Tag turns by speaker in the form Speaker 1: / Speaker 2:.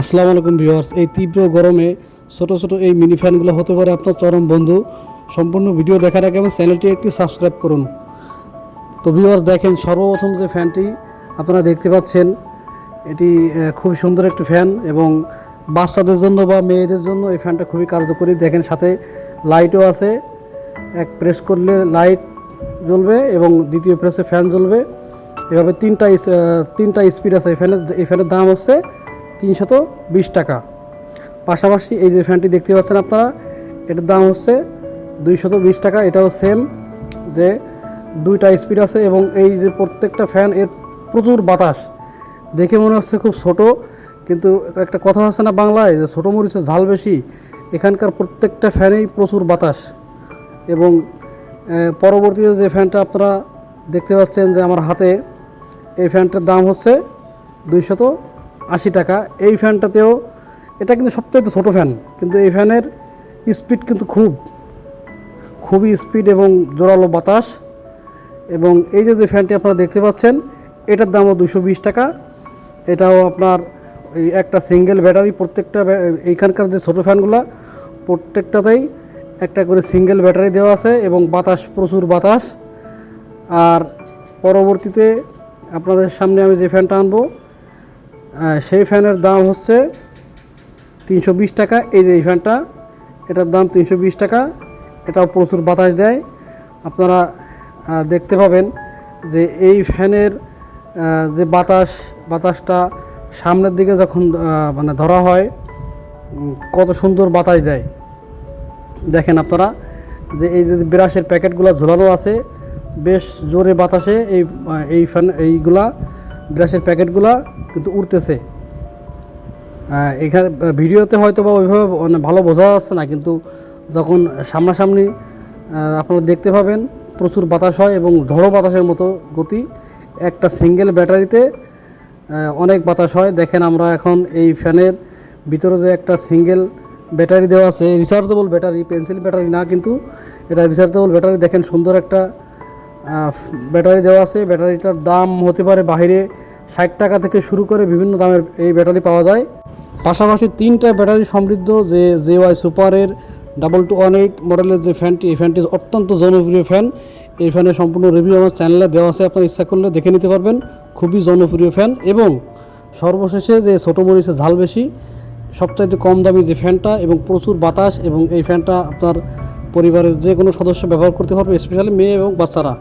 Speaker 1: আসসালামু আলাইকুম ভিউয়ার্স, এই তীব্র গরমে ছোট ছোট এই মিনি ফ্যানগুলো হতে পারে আপনার চরম বন্ধু। সম্পূর্ণ ভিডিও দেখার আগে আমার চ্যানেলটি একটি সাবস্ক্রাইব করুন। তো ভিউয়ার্স, দেখেন সর্বপ্রথম যে ফ্যানটি আপনারা দেখতে পাচ্ছেন, এটি খুব সুন্দর একটি ফ্যান এবং বাচ্চাদের জন্য বা মেয়েদের জন্য এই ফ্যানটা খুবই কার্যকরী। দেখেন সাথে লাইটও আছে। এক প্রেস করলে লাইট জ্বলবে এবং দ্বিতীয় প্রেসে ফ্যান জ্বলবে। এভাবে তিনটা তিনটা স্পিড আছে এই ফ্যানের এই ফ্যানের দাম হচ্ছে তিনশত বিশ টাকা। পাশাপাশি এই যে ফ্যানটি দেখতে পাচ্ছেন আপনারা, এটার দাম হচ্ছে দুইশত বিশ টাকা। এটাও সেম যে দুইটা স্পিড আছে এবং এই যে প্রত্যেকটা ফ্যান এর প্রচুর বাতাস। দেখে মনে হচ্ছে খুব ছোট, কিন্তু একটা কথা আছে না বাংলায় যে ছোটো মরিচের ঝাল বেশি, এখানকার প্রত্যেকটা ফ্যানেই প্রচুর বাতাস। এবং পরবর্তীতে যে ফ্যানটা আপনারা দেখতে পাচ্ছেন যে আমার হাতে, এই ফ্যানটার দাম হচ্ছে দুইশত আশি টাকা। এই ফ্যানটাতেও, এটা কিন্তু সবথেকে ছোটো ফ্যান, কিন্তু এই ফ্যানের স্পিড কিন্তু খুব, খুবই স্পিড এবং জোরালো বাতাস। এবং এই যে ফ্যানটি আপনারা দেখতে পাচ্ছেন, এটার দামও দুশো বিশ টাকা। এটাও আপনার একটা সিঙ্গেল ব্যাটারি, প্রত্যেকটা এইখানকার যে ছোটো ফ্যানগুলো, প্রত্যেকটাতেই একটা করে সিঙ্গেল ব্যাটারি দেওয়া আছে এবং বাতাস, প্রচুর বাতাস। আর পরবর্তীতে আপনাদের সামনে আমি যে ফ্যানটা আনব সেই ফ্যানের দাম হচ্ছে তিনশো বিশ টাকা। এই যে এই ফ্যানটা, এটার দাম তিনশো বিশ টাকা। এটাও প্রচুর বাতাস দেয়। আপনারা দেখতে পাবেন যে এই ফ্যানের যে বাতাস, বাতাসটা সামনের দিকে যখন মানে ধরা হয় কত সুন্দর বাতাস দেয়। দেখেন আপনারা যে এই যে ব্রাশের প্যাকেটগুলো ঝোলানো আছে, বেশ জোরে বাতাসে এই এই ফ্যান, এইগুলা ব্রাশের প্যাকেটগুলা কিন্তু উড়তেছে। আহ, এখানে ভিডিওতে হয়তো বা ওইভাবে ভালো বোঝা যাচ্ছে না কিন্তু যখন সামনাসামনি আপনারা দেখতে পাবেন প্রচুর বাতাস হয় এবং ঝড়ো বাতাসের মতো গতি। একটা সিঙ্গেল ব্যাটারিতে অনেক বাতাস হয়। দেখেন আমরা এখন এই ফ্যানের ভিতরে যে একটা সিঙ্গেল ব্যাটারি দেওয়া আছে রিচার্জেবল ব্যাটারি পেন্সিল ব্যাটারি না কিন্তু এটা রিচার্জেবল ব্যাটারি। দেখেন সুন্দর একটা ব্যাটারি দেওয়া আছে। ব্যাটারিটার দাম হতে পারে বাইরে ষাট টাকা থেকে শুরু করে বিভিন্ন দামের এই ব্যাটারি পাওয়া যায়। পাশাপাশি তিনটা ব্যাটারি সমৃদ্ধ, যে জে ওয়াই সুপারের ডাবল টু ওয়ান এইট মডেলের যে ফ্যানটি এই ফ্যানটি অত্যন্ত জনপ্রিয় ফ্যান এই ফ্যানের সম্পূর্ণ রিভিউ আমার চ্যানেলে দেওয়া আছে, আপনার ইচ্ছা করলে দেখে নিতে পারবেন। খুবই জনপ্রিয় ফ্যান এবং সর্বশেষে যে ছোটো মরিচের ঝাল বেশি, সবচাইতে কম দামি যে ফ্যানটা এবং প্রচুর বাতাস এবং এই ফ্যানটা আপনার পরিবারের যে কোনো সদস্য ব্যবহার করতে পারবে স্পেশালি মেয়ে এবং বাচ্চারা।